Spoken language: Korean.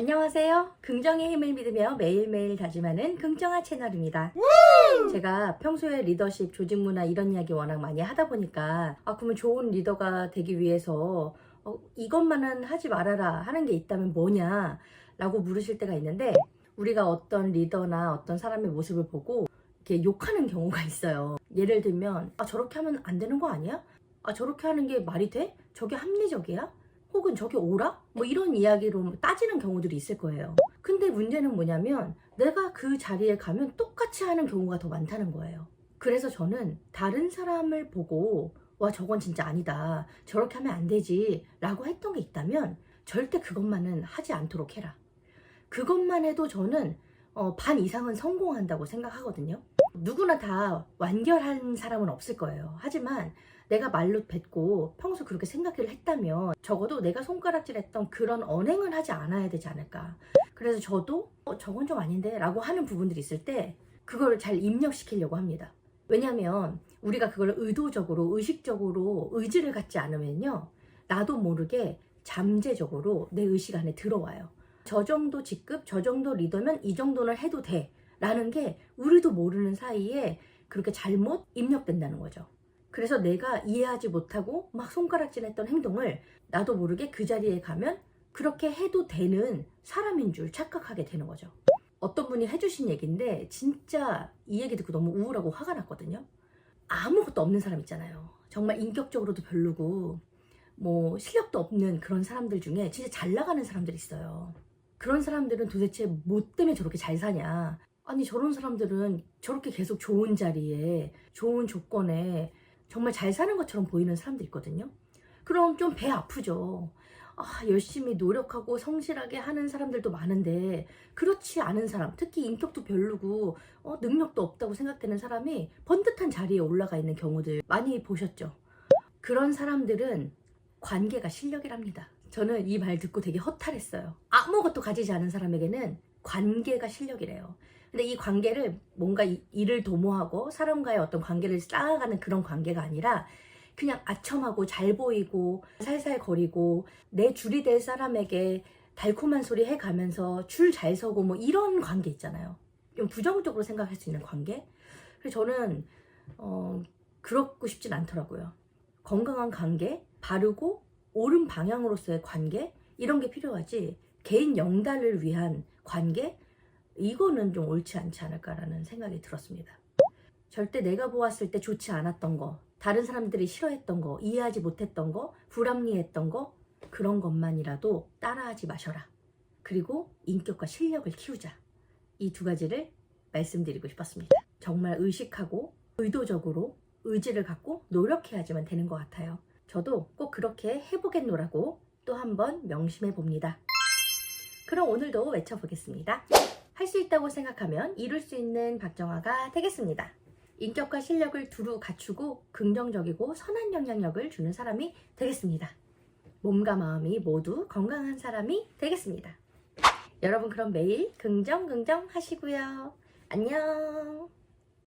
안녕하세요. 긍정의 힘을 믿으며 매일매일 다짐하는 긍정아 채널입니다. 제가 평소에 리더십, 조직 문화 이런 이야기 워낙 많이 하다 보니까 아 그러면 좋은 리더가 되기 위해서 어, 이것만은 하지 말아라 하는 게 있다면 뭐냐 라고 물으실 때가 있는데 우리가 어떤 리더나 어떤 사람의 모습을 보고 이렇게 욕하는 경우가 있어요. 예를 들면 아 저렇게 하면 안 되는 거 아니야? 아 저렇게 하는 게 말이 돼? 저게 합리적이야? 혹은 저게 옳아? 뭐 이런 이야기로 따지는 경우들이 있을 거예요. 근데 문제는 뭐냐면 내가 그 자리에 가면 똑같이 하는 경우가 더 많다는 거예요. 그래서 저는 다른 사람을 보고 와 저건 진짜 아니다. 저렇게 하면 안 되지. 라고 했던 게 있다면 절대 그것만은 하지 않도록 해라. 그것만 해도 저는 어, 반 이상은 성공한다고 생각하거든요. 누구나 다 완결한 사람은 없을 거예요. 하지만 내가 말로 뱉고 평소 그렇게 생각을 했다면 적어도 내가 손가락질했던 그런 언행을 하지 않아야 되지 않을까. 그래서 저도 어, 저건 좀 아닌데 라고 하는 부분들이 있을 때 그걸 잘 입력시키려고 합니다. 왜냐하면 우리가 그걸 의도적으로 의식적으로 의지를 갖지 않으면요 나도 모르게 잠재적으로 내 의식 안에 들어와요. 저 정도 직급, 저 정도 리더면 이 정도는 해도 돼. 라는 게 우리도 모르는 사이에 그렇게 잘못 입력된다는 거죠. 그래서 내가 이해하지 못하고 막 손가락질 했던 행동을 나도 모르게 그 자리에 가면 그렇게 해도 되는 사람인 줄 착각하게 되는 거죠. 어떤 분이 해주신 얘기인데 진짜 이 얘기 듣고 너무 우울하고 화가 났거든요. 아무것도 없는 사람 있잖아요. 정말 인격적으로도 별로고 뭐 실력도 없는 그런 사람들 중에 진짜 잘 나가는 사람들이 있어요. 그런 사람들은 도대체 뭐 때문에 저렇게 잘 사냐? 아니 저런 사람들은 저렇게 계속 좋은 자리에 좋은 조건에 정말 잘 사는 것처럼 보이는 사람도 있거든요. 그럼 좀 배 아프죠. 아, 열심히 노력하고 성실하게 하는 사람들도 많은데 그렇지 않은 사람, 특히 인격도 별로고 어, 능력도 없다고 생각되는 사람이 번듯한 자리에 올라가 있는 경우들 많이 보셨죠. 그런 사람들은 관계가 실력이랍니다. 저는 이 말 듣고 되게 허탈했어요. 아무것도 가지지 않은 사람에게는 관계가 실력이래요. 근데 이 관계를 뭔가 이- 일을 도모하고 사람과의 어떤 관계를 쌓아가는 그런 관계가 아니라 그냥 아첨하고 잘 보이고 살살 거리고 내 줄이 될 사람에게 달콤한 소리 해가면서 줄 잘 서고 뭐 이런 관계 있잖아요. 좀 부정적으로 생각할 수 있는 관계. 그래서 저는 어, 그렇고 싶진 않더라고요. 건강한 관계, 바르고 옳은 방향으로서의 관계 이런 게 필요하지 개인 영달을 위한 관계 이거는 좀 옳지 않지 않을까라는 생각이 들었습니다. 절대 내가 보았을 때 좋지 않았던 거, 다른 사람들이 싫어했던 거, 이해하지 못했던 거, 불합리했던 거 그런 것만이라도 따라하지 마셔라. 그리고 인격과 실력을 키우자. 이 두 가지를 말씀드리고 싶었습니다. 정말 의식하고 의도적으로 의지를 갖고 노력해야지만 되는 것 같아요. 저도 꼭 그렇게 해보겠노라고 또 한번 명심해 봅니다. 그럼 오늘도 외쳐보겠습니다. 할 수 있다고 생각하면 이룰 수 있는 박정화가 되겠습니다. 인격과 실력을 두루 갖추고 긍정적이고 선한 영향력을 주는 사람이 되겠습니다. 몸과 마음이 모두 건강한 사람이 되겠습니다. 여러분 그럼 매일 긍정 긍정 하시고요. 안녕.